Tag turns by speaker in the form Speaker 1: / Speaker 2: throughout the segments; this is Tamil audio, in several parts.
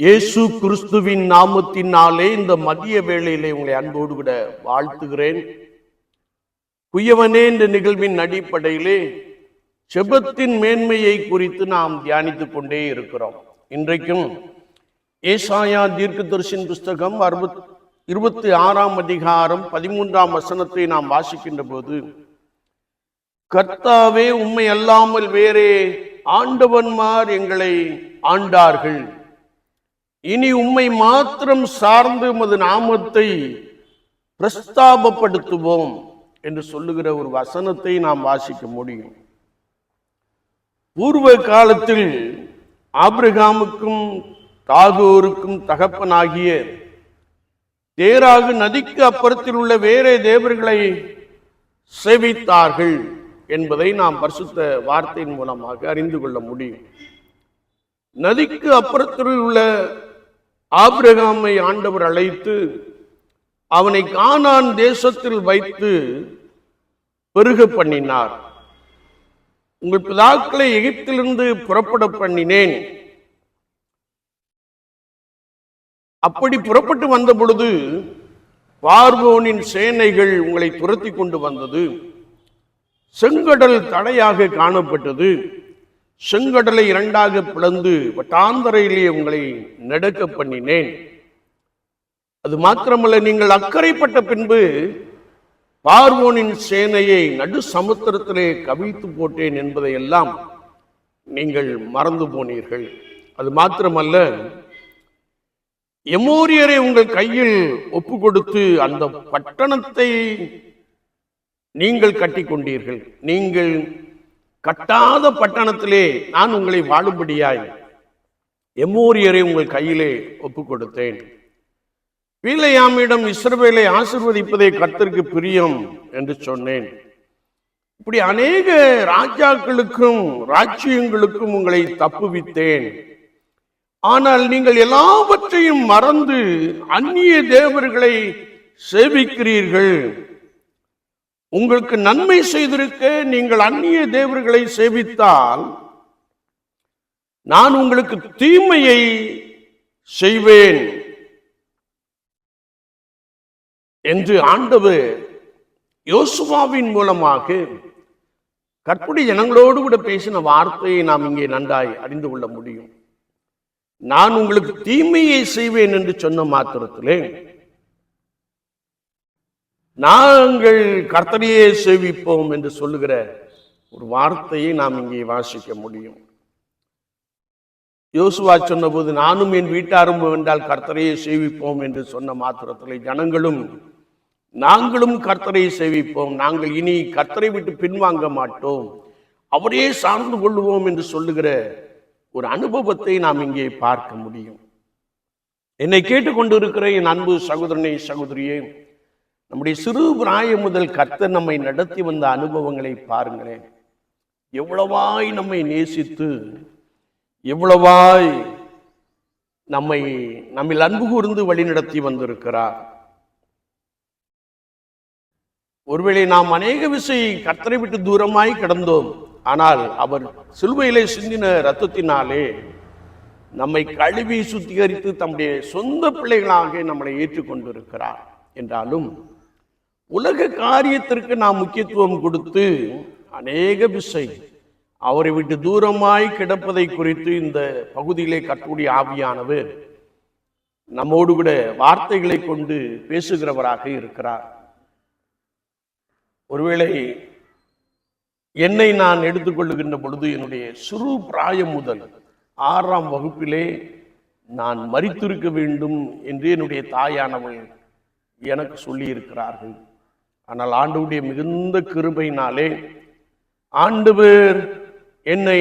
Speaker 1: இயேசு கிறிஸ்துவின் நாமத்தினாலே இந்த மதிய வேளையிலே உங்களை அன்போடு கூட வாழ்த்துகிறேன். குயவனே என்ற நிகழ்வின் அடிப்படையிலே செபத்தின் மேன்மையை குறித்து நாம் தியானித்துக் கொண்டே இருக்கிறோம். இன்றைக்கும் ஏசாயா தீர்க்கதரிசின் புஸ்தகம் அறுபத் இருபத்தி ஆறாம் அதிகாரம் பதிமூன்றாம் வசனத்தை நாம் வாசிக்கின்ற போது கர்த்தாவே உண்மை அல்லாமல் வேறே ஆண்டவன்மார் எங்களை ஆண்டார்கள். இனி உம்மை மாத்திரம் சார்ந்து உமது நாமத்தை பிரஸ்தாபப்படுத்துவோம் என்று சொல்லுகிற ஒரு வசனத்தை நாம் வாசிக்க முடியும். பூர்வ காலத்தில் ஆபிரகாமுக்கும் தாகோருக்கும் தகப்பனாகிய தேராகு நதிக்கு அப்புறத்தில் உள்ள வேறே தேவர்களை சேவித்தார்கள் என்பதை நாம் பரிசுத்த வார்த்தையின் மூலமாக அறிந்து கொள்ள முடியும். நதிக்கு அப்புறத்தில் உள்ள ஆபிரகாமை ஆண்டவர் அழைத்து அவனை கானான் தேசத்தில் வைத்து பெருக பண்ணினார். உங்கள் பிதாக்களை எகிப்திலிருந்து புறப்பட பண்ணினேன். அப்படி புறப்பட்டு வந்த பொழுது பார்வோனின் சேனைகள் உங்களை துரத்தி கொண்டு வந்தது. செங்கடல் தடையாக காணப்பட்டது. செங்கடலை இரண்டாக பிளந்து வட்டாந்தரையிலே உங்களை நடக்க பண்ணினேன். அது மாத்திரமல்ல நீங்கள் அக்கறைப்பட்ட பின்பு பார்வோனின் சேனையை நடு சமுத்திரத்திலே கவிழ்த்து போட்டேன் என்பதையெல்லாம் நீங்கள் மறந்து போனீர்கள். அது மாத்திரமல்ல எமோரியரை உங்கள் கையில் ஒப்பு கொடுத்து அந்த பட்டணத்தை நீங்கள் கட்டி கொண்டீர்கள் நீங்கள் கட்டாத பட்டணத்திலே நான் உங்களை வாழும்படியாய் எம்மோரியரை உங்கள் கையிலே ஒப்பு கொடுத்தேன் பீலையாமிடம் இஸ்ரவேலை ஆசிர்வதிப்பதை கர்த்தருக்கு பிரியம் என்று சொன்னேன். இப்படி அநேக ராஜாக்களுக்கும் ராஜ்யங்களுக்கும் உங்களை தப்புவித்தேன். ஆனால் நீங்கள் எல்லாவற்றையும் மறந்து அந்நிய தேவர்களை சேவிக்கிறீர்கள். உங்களுக்கு நன்மை செய்திருக்க நீங்கள் அந்நிய தேவர்களை சேவித்தால் நான் உங்களுக்கு தீமையை செய்வேன் என்று ஆண்டவர் யோசுவாவின் மூலமாக கற்புடைய ஜனங்களோடு கூட பேசின வார்த்தையை நாம் இங்கே நன்றாய் அறிந்து கொள்ள முடியும். நான் உங்களுக்கு தீமையை செய்வேன் என்று சொன்ன மாத்திரத்திலே நாங்கள் கர்த்தரையே சேவிப்போம் என்று சொல்லுகிற ஒரு வார்த்தையை நாம் இங்கே வாசிக்க முடியும். யோசுவா சொன்னபோது நானும் என் வீட்டாரும் என்றால் கர்த்தரையே சேவிப்போம் என்று சொன்ன மாத்திரத்தில் ஜனங்களும் நாங்களும் கர்த்தரை சேவிப்போம். நாங்கள் இனி கர்த்தரை விட்டு பின்வாங்க மாட்டோம். அவரே சார்ந்து கொள்வோம் என்று சொல்லுகிற ஒரு அனுபவத்தை நாம் இங்கே பார்க்க முடியும். என்னை கேட்டுக்கொண்டிருக்கிற என் அன்பு சகோதரனை சகோதரியே நம்முடைய சிறு பிராயம் முதல் கர்த்தர் நம்மை நடத்தி வந்த அனுபவங்களை பாருங்களேன். எவ்வளவாய் நம்மை நேசித்து எவ்வளவாய் நம்மை நம்மில் அன்பு கூர்ந்து வழிநடத்தி வந்திருக்கிறார். ஒருவேளை நாம் அநேக விசை கர்த்தரை விட்டு தூரமாய் கிடந்தோம். ஆனால் அவர் சிலுவையிலே சிந்தின ரத்தத்தினாலே நம்மை கழுவி சுத்திகரித்து தம்முடைய சொந்த பிள்ளைகளாக நம்மளை ஏற்றுக்கொண்டிருக்கிறார். என்றாலும் உலக காரியத்திற்கு நாம் முக்கியத்துவம் கொடுத்து அநேக விசை அவரை விட்டு தூரமாய் கிடப்பதை குறித்து இந்த பகுதியிலே கட்டுடைய ஆவியானவர் நம்மோடு கூட வார்த்தைகளை கொண்டு பேசுகிறவராக இருக்கிறார். ஒருவேளை என்னை நான் எடுத்துக்கொள்ளுகின்ற பொழுது என்னுடைய சிறு பிராயம் முதல் ஆறாம் வகுப்பிலே நான் மறித்திருக்க வேண்டும் என்று என்னுடைய தாயானவள் எனக்கு சொல்லியிருக்கிறார்கள். ஆனால் ஆண்டவுடைய மிகுந்த கிருபையினாலே ஆண்டவர் என்னை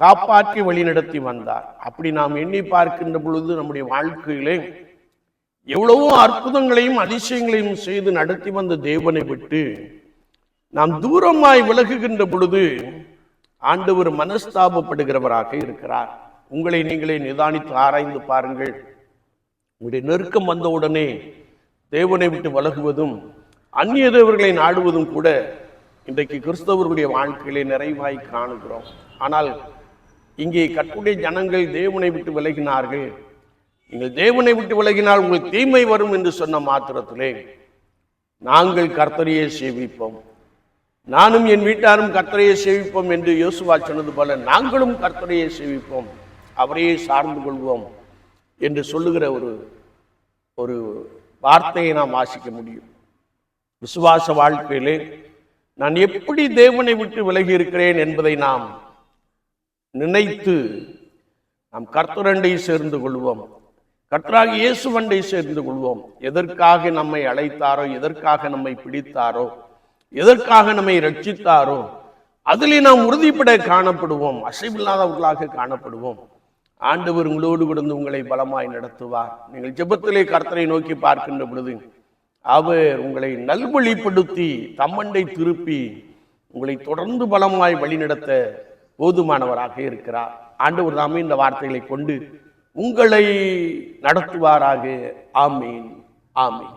Speaker 1: காப்பாற்றி வழிநடத்தி வந்தார். அப்படி நாம் எண்ணி பார்க்கின்ற பொழுது நம்முடைய வாழ்க்கையிலே எவ்வளவோ அற்புதங்களையும் அதிசயங்களையும் செய்து நடத்தி வந்த தேவனை விட்டு நாம் தூரமாய் விலகுகின்ற பொழுது ஆண்டவர் மனஸ்தாபப்படுகிறவராக இருக்கிறார். உங்களை நீங்களே நிதானித்து ஆராய்ந்து பாருங்கள். உங்களுடைய நெருக்கம் வந்தவுடனே தேவனை விட்டு விலகுவதும் அந்நிய தேவர்களை நாடுவதும் கூட இன்றைக்கு கிறிஸ்தவர்களுடைய வாழ்க்கையிலே நிறைவாய் காணுகிறோம். ஆனால் இங்கே கற்புடைய ஜனங்கள் தேவனை விட்டு விலகினார்கள். நீங்கள் தேவனை விட்டு விலகினால் உங்களுக்கு தீமை வரும் என்று சொன்ன மாத்திரத்திலே நாங்கள் கர்த்தரையே சேவிப்போம். நானும் என் வீட்டாரும் கர்த்தரையே சேவிப்போம் என்று யோசுவா சொன்னது போல நாங்களும் கர்த்தரையே சேவிப்போம். அவரையே சார்ந்து கொள்வோம் என்று சொல்லுகிற ஒரு ஒரு வார்த்தையை நாம் வாசிக்க முடியும். விசுவாச வாழ்க்கையிலே நான் எப்படி தேவனை விட்டு விலகி இருக்கிறேன் என்பதை நாம் நினைத்து நாம் கர்த்தரண்டை சேர்ந்து கொள்வோம். கர்த்தராக இயேசுவண்டை சேர்ந்து கொள்வோம். எதற்காக நம்மை அழைத்தாரோ எதற்காக நம்மை பிடித்தாரோ எதற்காக நம்மை ரட்சித்தாரோ அதிலே நாம் உறுதிப்பட காணப்படுவோம். அசைவில்லாதவர்களாக காணப்படுவோம். ஆண்டவர் உங்களோடு கொடுத்து உங்களை பலமாய் நடத்துவார். நீங்கள் ஜெபத்திலே கர்த்தரை நோக்கி பார்க்கின்ற பொழுது அவர் உங்களை நல்வழிப்படுத்தி தம்மண்டை திருப்பி உங்களை தொடர்ந்து பலமாய் வழிநடத்த போதுமானவராக இருக்கிறார். ஆண்டவர் தாமே இந்த வார்த்தைகளை கொண்டு உங்களை நடத்துவாராக. ஆமீன். ஆமீன்.